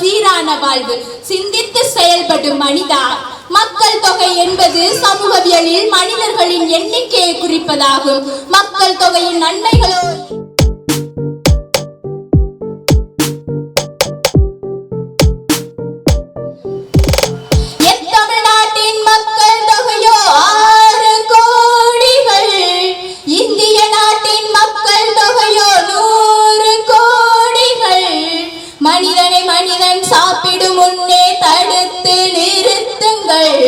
சீரான வாழ்வு. சிந்தித்து செயல்படும் மனிதா மக்கள் தொகை என்பது சமூகவியலில் மனிதர்களின் எண்ணிக்கையை குறிப்பதாகும். மக்கள் தொகையின் நன்மைகளோ மனிதனை மனிதன் சாப்பிடும் முன்னே தடுத்து நிறுத்துங்கள்.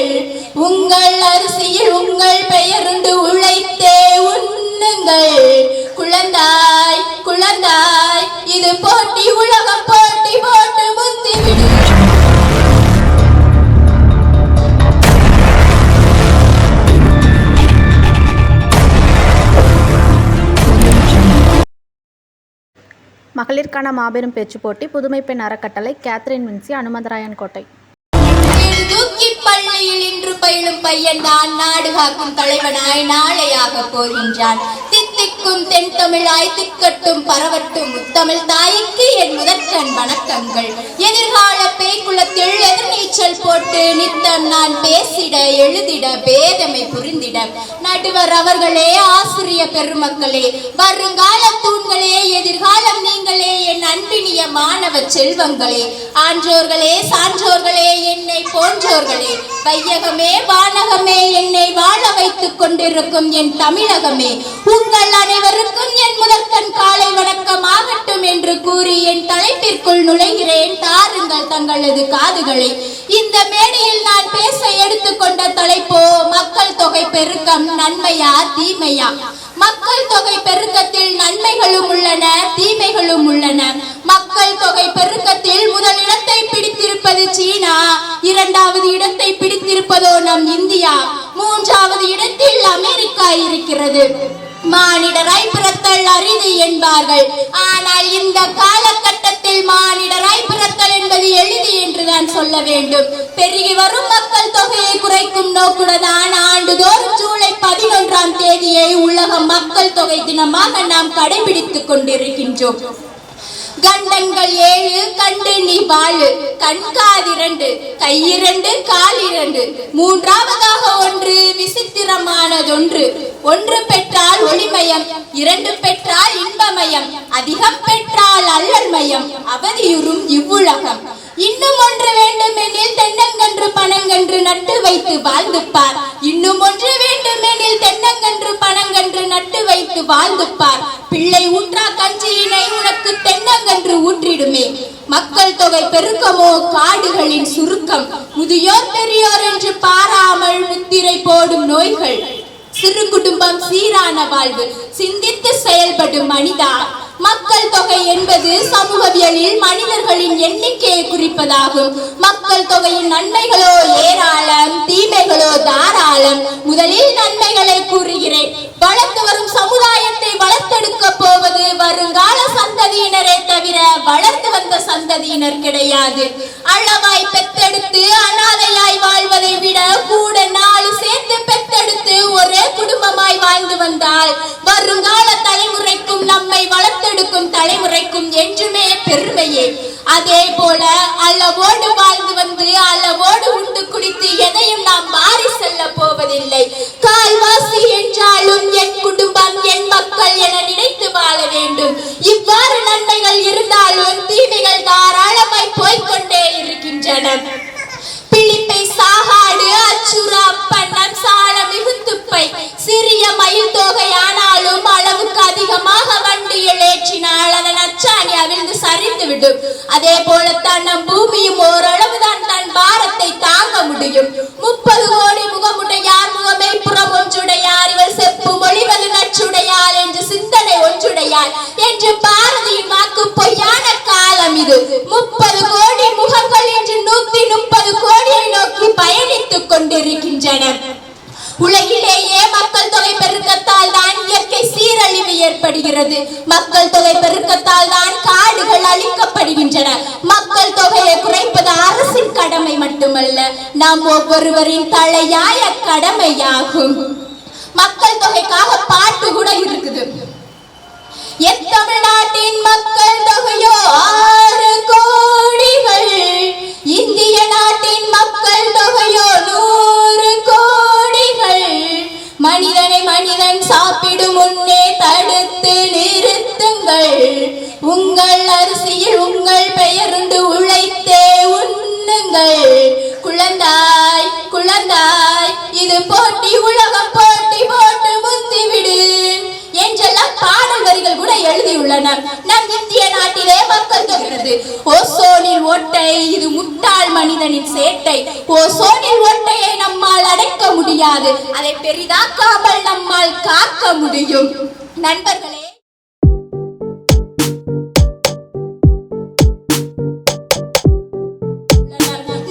உங்கள் அரிசியில் உங்கள் பெயருண்டு உழைத்தே உண்ணுங்கள். குழந்தாய் குழந்தாய் இது போட்டி உலகம் போட்டி போ இதற்கான மாபெரும் பேச்சு போட்டி புதுமை பெண் அறக்கட்டளை கேத்ரின் வின்சி அனுமந்தராயன் கோட்டை. தூக்கி பள்ளியில் இன்று பயிலும் பையன் தான் நாடு காக்கும் தலைவனாய் நாளையாக போகின்றான். தித்திக்கும் தென் தமிழாய் திக்கட்டும் பரவட்டும் முத்தமிழ் தாய்க்கு என் முதற்கண் வணக்கங்கள். எதிர்கால பேய்க்குளத்தில் எதிர்நீச்சல் போட்டு நித்தம் நான் பேசிட எழுதிட பேதமை புரிந்திட. நடுவர் அவர்களே ஆசிரிய பெருமக்களே வருங்கால தூண்களே எதிர்காலம் நீங்களே என் அன்பினிய மாணவ செல்வங்களே. ஆன்றோர்களே சான்றோர்களே என்னை போன்றோர்களே. வையகமே வானகமே என்னை வாழ வைத்துக் கொண்டிருக்கும் என் தமிழகமே. உங்கள் அனைவருக்கும் என் முதற்கண் காலை வணக்கம் ஆகட்டும் என்று கூறி என் தலைப்பிற்குள் நுழைகிறேன். தாருங்கள் தங்களது காதுகளை. இந்த மேடையில் நான் பேச எடுத்துக்கொண்ட தலைப்போ மக்கள் தொகை பெருக்கம் நன்மையா தீமையா? மக்கள் தொகை பெருக்கத்தில் நன்மைகளும் உள்ளன தீமைகளும் உள்ளன. மக்கள் தொகை பெருக்கத்தில் முதல் இடத்தை பிடித்திருப்பது சீனா இரண்டாவது இடத்தை பிடித்திருப்பதோ நம் இந்தியா மூன்றாவது இடத்தில் அமெரிக்கா இருக்கிறது. மானிடராய் பிறத்தல் அரிது என்பார்கள். ஆனால் இந்த காலகட்டத்தில் மானிடராய் பிறத்தல் என்பது எளிது என்றுதான் சொல்ல வேண்டும். பெருகி வரும் மக்கள் தொகையை குறைக்கும் நோக்குடன் ஆண்டுதோறும் ஜூலை பதினொன்றாம் தேதியை உலக மக்கள் தொகை தினமாக நாம் கடைபிடித்துக் கொண்டிருக்கின்றோம். கண்டங்கள் ஏழு கண்டு நீ வாழு கண்காதிரண்டு கையிரண்டு காலிரண்டு மூன்றாவதாக ஒன்று விசித்திரமானதொன்று. ஒன்று பெற்றால் ஒளிமயம் இரண்டு பெற்றால் இன்பமயம் அதிகம் பெற்றால் அல்லல்மயம் அவதியுறும் இவ்வுலகம். இன்னும் ஒன்று நட்டு வைத்து வாழ்ந்து பார் இன்னும் ஒன்று வேண்டுமெனில் தென்னங்கன்று பணங்கன்று நட்டு வைத்து வாழ்ந்து பார் பிள்ளை ஊற்றா கஞ்சியினை உனக்கு தென்னங்கன்று ஊற்றிடுமே மக்கள் தொகை பெருக்கமோ காடுகளின் சுருக்கம். முதியோர் பெரியோர் என்று பாராமல் முத்திரை போடும் நோய்கள். சிறு குடும்பம் சீரான வாழ்வு. சிந்தித்து செயல்படும் மனிதா மக்கள் தொகை என்பது சமூகவியலில் மனிதர்களின் எண்ணிக்கையை குறிப்பதாகும். மக்கள் தொகையின் நன்மைகளோ ஏராளம் தீமைகளோ தாராளம். முதலில் நன்மைகளை கூறுகிறேன். வளர்த்து வரும் சமுதாயத்தை வளர்த்தெடுக்க போவது வருங்கால சந்ததியினரே தவிர வளர்த்து வந்த சந்ததியினர் கிடையாது. அளவாய் பெத்தெடுத்து அனாதையாய் வாழ்வதை விட கூட நாலு சேர்த்து பெத்தெடுத்து ஒரே குடும்பமாய் வாழ்ந்து வந்தால் வருங்கால தலைமுறை நம்மை வளர்த்தெடுக்கும் தலைமுறைக்கும் என்றுமே பெருமையே. அதே போல அல்லவோடு வாழ்ந்து வந்து அதே போலத்தான் நம் பூமியும் ஓரளவுதான் தன் பாரத்தை தாங்க முடியும். முப்பது ஏற்படுகிறது. மக்கள் தொகை பெருக்கத்தால் தான் காடுகள் அழிக்கப்படுகின்றன. மக்கள் தொகையை குறைப்பது அரசின் கடமை மட்டுமல்ல நாம் ஒவ்வொருவரின் தலையாய கடமையாகும். மக்கள் தொகைக்காக பாட்டு கூட இருக்குது. தமிழ்நாட்டின் மக்கள் தொகையோ ஆறு கோடிகள். இந்திய நாட்டின் மக்கள் தொகையோ நூறு கோடிகள். மனிதனை மனிதன் சாப்பிடும் உண்மை தடுத்து நிறுத்துங்கள். உங்கள் அரிசியில் உங்கள் பெயருண்டு உழைத்தே உண்ணுங்கள். குழந்தாய் குழந்தாய் இது போட்டி உலகம் போட்டி போட்டு முந்திவிடு. என்றெல்லாம் பாடல் வரிகள் கூட எழுதியுள்ளன. நம் இந்திய நாட்டிலே மக்கள் தொகிறது ஓசோனில் ஓட்டை இது முட்டாள் மனிதனின் சேட்டை. ஓசோனில் ஓட்டையை நம்மால் அடைக்க முடியாது. அதை பெரிதாக்காமல் நம்மால் காக்க முடியும். நண்பர்களே.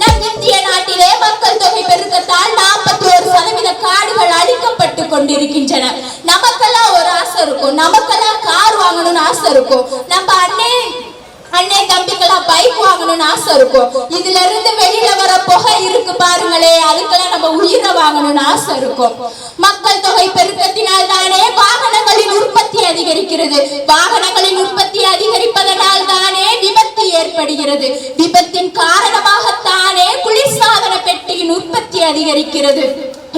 நம் இந்திய நாட்டிலே மக்கள் தொகை பெருக்கத்தால் நாற்பத்தி ஒரு சதவீத காடுகள் அழிக்கப்பட்டு கொண்டிருக்கின்றன. நமக்கெல்லாம் ஒரு ஆசை இருக்கும். நமக்கெல்லாம் கார் வாங்கணும்னு ஆசை இருக்கும். நம்ம அண்ணே அண்ணே தம்பிக்கெல்லாம் பைக் வாங்கணும்னு ஆசை இருக்கும். இதுல இருந்து வெளியில வர புகை இருக்கு பாருங்களே அதுக்கெல்லாம் நம்ம உயிரை வாங்கணும்னு ஆசை இருக்கும். மக்கள் தொகை பெருக்கத்தினால் தானே அதிகரிக்கிறது. வாகனங்களின் உற்பத்தி அதிகரிப்பதனால் தானே விபத்து ஏற்படுகிறது. விபத்தின் காரணமாகத்தானே குளிர்சாதன பெட்டியின் உற்பத்தி அதிகரிக்கிறது.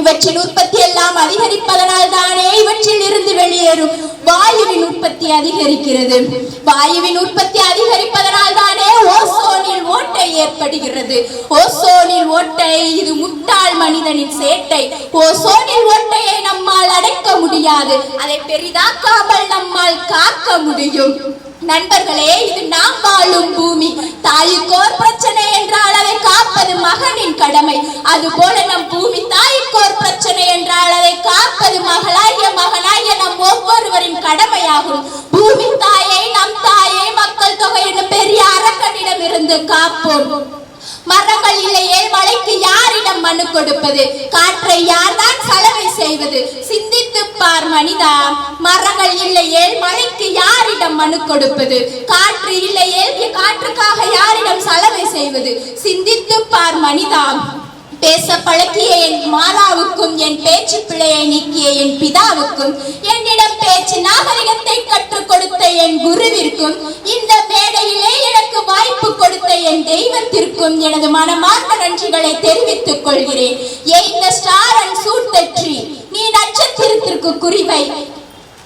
இவற்றின் உற்பத்தி எல்லாம் அதிகரிப்பதனால் தானே இவற்றில் இருந்து வெளியேறும் வாயுவின் உற்பத்தி அதிகரிக்கிறது. வாயுவின் உற்பத்தி அதிகரிப்பதனால் தானே ஓசோனில் ஓட்டை ஏற்படுகிறது. ஓசோனில் ஓட்டை இது முட்டா மனிதனின் சேட்டை. ஓசோனில் ஓட்டையை நம்மால் அடைக்க முடியாது. அதை பெரிதாக்காமல் நம்மால் காக்க முடியும். நண்பர்களே இது நாம் வாழும் பூமி. தாய்க்கோர் பிரச்சனை என்றால் அதை காப்பது மகனின் கடமை. அதுபோல நம் பூமி தாய்க்கோர் பிரச்சனை என்றால் அதை காப்பது மகளாகிய மகனாகிய நம் ஒவ்வொருவரின் கடமையாகும். பூமி தாயை நம் தாயை மக்கள் தொகை என்னும் பெரிய அரக்கனிடம் இருந்து காப்போம். மரங்கள் இல்லையே மழைக்கு யாரிடம் மனு கொடுப்பது? காற்றை யார்தான் சலவை செய்வது? சிந்தித்து பார் மனிதா மரங்கள் இல்லையே மழைக்கு யாரிடம் மனு கொடுப்பது? காற்று இல்லையே காற்றுக்காக யாரிடம் சலவை செய்வது? சிந்தித்து பார் மனிதா பேச பழக்கிய என் மாதா என் பேச்சு பிழையை நீக்கிய என் பிதாவுக்கும் என்னிடம் பேச்சு நாகரிகத்தை கற்றுக் கொடுத்த என் குருவிற்கும் இந்த மேடையிலே எனக்கு வாய்ப்பு கொடுத்த என் தெய்வத்திற்கும் எனது மனமார்ந்த நன்றிகளை தெரிவித்துக் கொள்கிறேன். எய்த ஸ்டார் அண்ட் சூட் த நீ நட்சத்திரத்திற்கு குறிவை.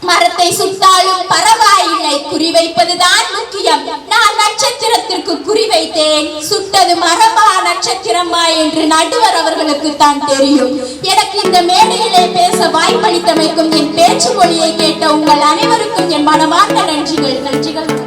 மரத்தை சுட்டாலும் பரவாயில்லை குறிவைப்பதுதான் முக்கியம். நான் நட்சத்திரத்திற்கு குறிவைத்தேன் சுட்டது மரமா நட்சத்திரமா என்று நடுவர் அவர்களுக்கு தான் தெரியும். எனக்கு இந்த மேடையிலே பேச வாய்ப்பளித்தமைக்கும் என் பேச்சு மொழியை கேட்ட உங்கள் அனைவருக்கும் என் மனமார்ந்த நன்றிகள் நன்றிகள்.